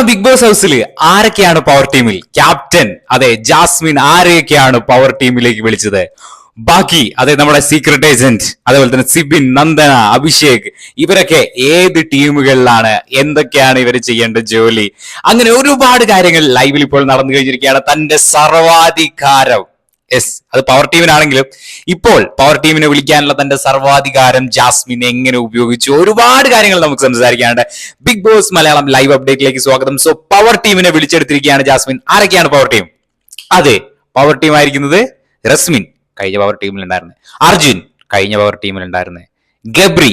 ഇത്തവണ big boss ഹൗസിൽ ആരൊക്കെയാണ് പവർ ടീമിൽ ക്യാപ്റ്റൻ അതെ ജാസ്മിൻ ആരെയൊക്കെയാണ് പവർ ടീമിലേക്ക് വിളിച്ചത്? ബാക്കി അതെ നമ്മുടെ സീക്രട്ട് ഏജന്റ് അതേപോലെ തന്നെ സിബിൻ നന്ദന അഭിഷേക് ഇവരൊക്കെ ഏത് ടീമുകളിലാണ്? എന്തൊക്കെയാണ് ഇവർ ചെയ്യേണ്ട ജോലി? അങ്ങനെ ഒരുപാട് കാര്യങ്ങൾ ലൈവിൽ ഇപ്പോൾ നടന്നു കഴിഞ്ഞിരിക്കുകയാണ് തന്റെ സർവാധികാരം. യെസ് അത് പവർ ടീമിനാണെങ്കിലും ഇപ്പോൾ പവർ ടീമിനെ വിളിക്കാനുള്ള തന്റെ സർവാധികാരം ജാസ്മിൻ എങ്ങനെ ഉപയോഗിച്ചു? ഒരുപാട് കാര്യങ്ങൾ നമുക്ക് സംസാരിക്കാനുണ്ട്. ബിഗ് ബോസ് മലയാളം ലൈവ് അപ്ഡേറ്റിലേക്ക് സ്വാഗതം. സോ പവർ ടീമിനെ വിളിച്ചെടുത്തിരിക്കുകയാണ് ജാസ്മിൻ. ആരൊക്കെയാണ് പവർ ടീം അതെ പവർ ടീം ആയിരിക്കുന്നത് റസ്മിൻ കഴിഞ്ഞ പവർ ടീമിൽ ഉണ്ടായിരുന്നു. അർജുൻ കഴിഞ്ഞ പവർ ടീമിൽ ഉണ്ടായിരുന്നു. ഗബ്രി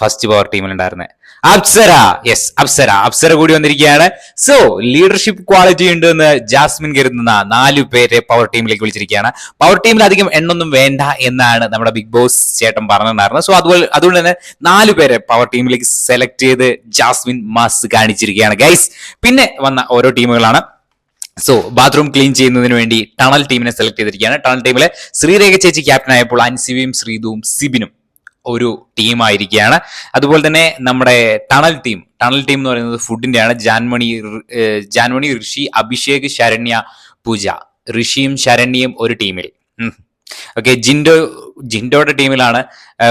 ഫസ്റ്റ് പവർ ടീമിലുണ്ടായിരുന്നത് അപ്സര യെസ് അപ്സര. അപ്സര കൂടി വന്നിരിക്കുകയാണ്. സോ ലീഡർഷിപ്പ് ക്വാളിറ്റി ഉണ്ട് എന്ന് ജാസ്മിൻ കരുതുന്ന നാലു പേരെ പവർ ടീമിലേക്ക് വിളിച്ചിരിക്കുകയാണ്. പവർ ടീമിൽ അധികം എണ്ണൊന്നും വേണ്ട എന്നാണ് നമ്മുടെ ബിഗ് ബോസ് ചേട്ടൻ പറഞ്ഞിട്ടുണ്ടായിരുന്നത്. സോ അതുപോലെ അതുകൊണ്ട് തന്നെ നാലു പേരെ പവർ ടീമിലേക്ക് സെലക്ട് ചെയ്ത് ജാസ്മിൻ മാസ് കാണിച്ചിരിക്കുകയാണ്. ഗൈസ് പിന്നെ വന്ന ഓരോ ടീമുകളാണ്. സോ ബാത്റൂം ക്ലീൻ ചെയ്യുന്നതിന് വേണ്ടി ടണൽ ടീമിനെ സെലക്ട് ചെയ്തിരിക്കുകയാണ്. ടണൽ ടീമിലെ ശ്രീരേഖ ചേച്ചി ക്യാപ്റ്റൻ ആയപ്പോൾ അൻസിബിയും ശ്രീതുവും സിബിനും. ഒരു ടീമായിരിക്കുകയാണ് അതുപോലെ തന്നെ നമ്മുടെ ടണൽ ടീം ടണൽ ടീം എന്ന് പറയുന്നത് ഫുഡിന്റെ ആണ് ജാൻമണി ജാൻമണി ഋഷി അഭിഷേക് ശരണ്യ പൂജ. ഋഷിയും ശരണ്യയും ഒരു ടീമിൽ ഓക്കെ ജിൻഡോ ജിൻഡോയുടെ ടീമിലാണ്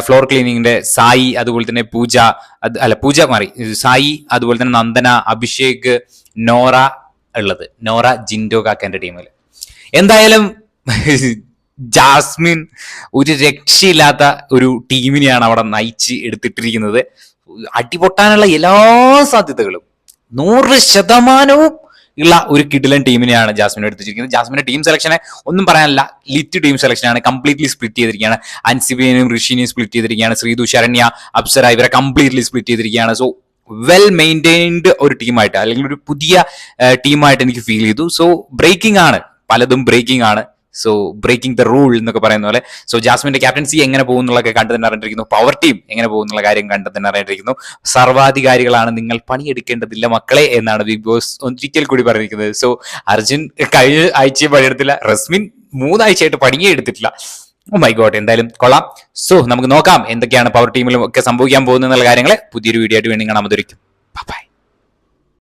ഫ്ലോർ ക്ലീനിങ്ങിന്റെ സായി അതുപോലെ തന്നെ പൂജ അല്ല പൂജ മാറി. സായി അതുപോലെ തന്നെ നന്ദന അഭിഷേക് നോറ ഉള്ളത്. നോറ ജിൻഡോ കാക്കന്റെ ടീമിൽ എന്തായാലും ജാസ്മിൻ ഒരു രക്ഷയില്ലാത്ത ഒരു ടീമിനെയാണ് അവിടെ നയിച്ച് എടുത്തിട്ടിരിക്കുന്നത്. അടിപൊട്ടാനുള്ള എല്ലാ സാധ്യതകളും നൂറ് ശതമാനവും ഉള്ള ഒരു കിടിലൻ ടീമിനെയാണ് ജാസ്മിൻ എടുത്തിരിക്കുന്നത്. ജാസ്മിന്റെ ടീം സെലക്ഷനെ ഒന്നും പറയാനല്ല. ലിറ്റ് ടീം സെലക്ഷനാണ് കംപ്ലീറ്റ്ലി സ്പ്ലിറ്റ് ചെയ്തിരിക്കുകയാണ്. അൻസിബിനെയും ഋഷിനെയും സ്പ്ലിറ്റ് ചെയ്തിരിക്കുകയാണ്. ശ്രീതു ശരണ്യ അപ്സര ഇവരെ കംപ്ലീറ്റ്ലി സ്പ്ലിറ്റ് ചെയ്തിരിക്കുകയാണ്. സോ വെൽ മെയിന്റൈൻഡ് ഒരു ടീമായിട്ട് അല്ലെങ്കിൽ ഒരു പുതിയ ടീമായിട്ട് എനിക്ക് ഫീൽ ചെയ്തു. സോ ബ്രേക്കിംഗ് ആണ്. പലതും ബ്രേക്കിംഗ് ആണ്. സോ ബ്രേക്കിംഗ് ദ റൂൾ എന്നൊക്കെ പറയുന്ന പോലെ. സോ ജാസ്മിന്റെ ക്യാപ്റ്റൻസി എങ്ങനെ പോകുന്നുള്ളതൊക്കെ കണ്ടു തന്നെ അറിഞ്ഞിരിക്കുന്നു. പവർ ടീം എങ്ങനെ പോകുന്നുള്ള കാര്യം കണ്ടു അറിഞ്ഞിരിക്കുന്നു. സർവാധികാരികളാണ് നിങ്ങൾ പണിയെടുക്കേണ്ടതില്ല മക്കളെ എന്നാണ് ബിഗ് ബോസ് ഒരിക്കൽ കൂടി പറഞ്ഞിരിക്കുന്നത്. സോ അർജുൻ കഴിഞ്ഞ ആഴ്ചയും പണിയെടുത്തില്ല. റസ്മിൻ മൂന്നാഴ്ചയായിട്ട് പണിയേ എടുത്തിട്ടില്ല. മൈ ഗോഡ് എന്തായാലും കൊള്ളാം. സോ നമുക്ക് നോക്കാം എന്തൊക്കെയാണ് പവർ ടീമിലും ഒക്കെ സംഭവിക്കാൻ പോകുന്ന എന്നുള്ള കാര്യങ്ങളെ. പുതിയൊരു വീഡിയോ ആയിട്ട് വേണ്ടി കാണാൻ മതിരിക്കും ബൈ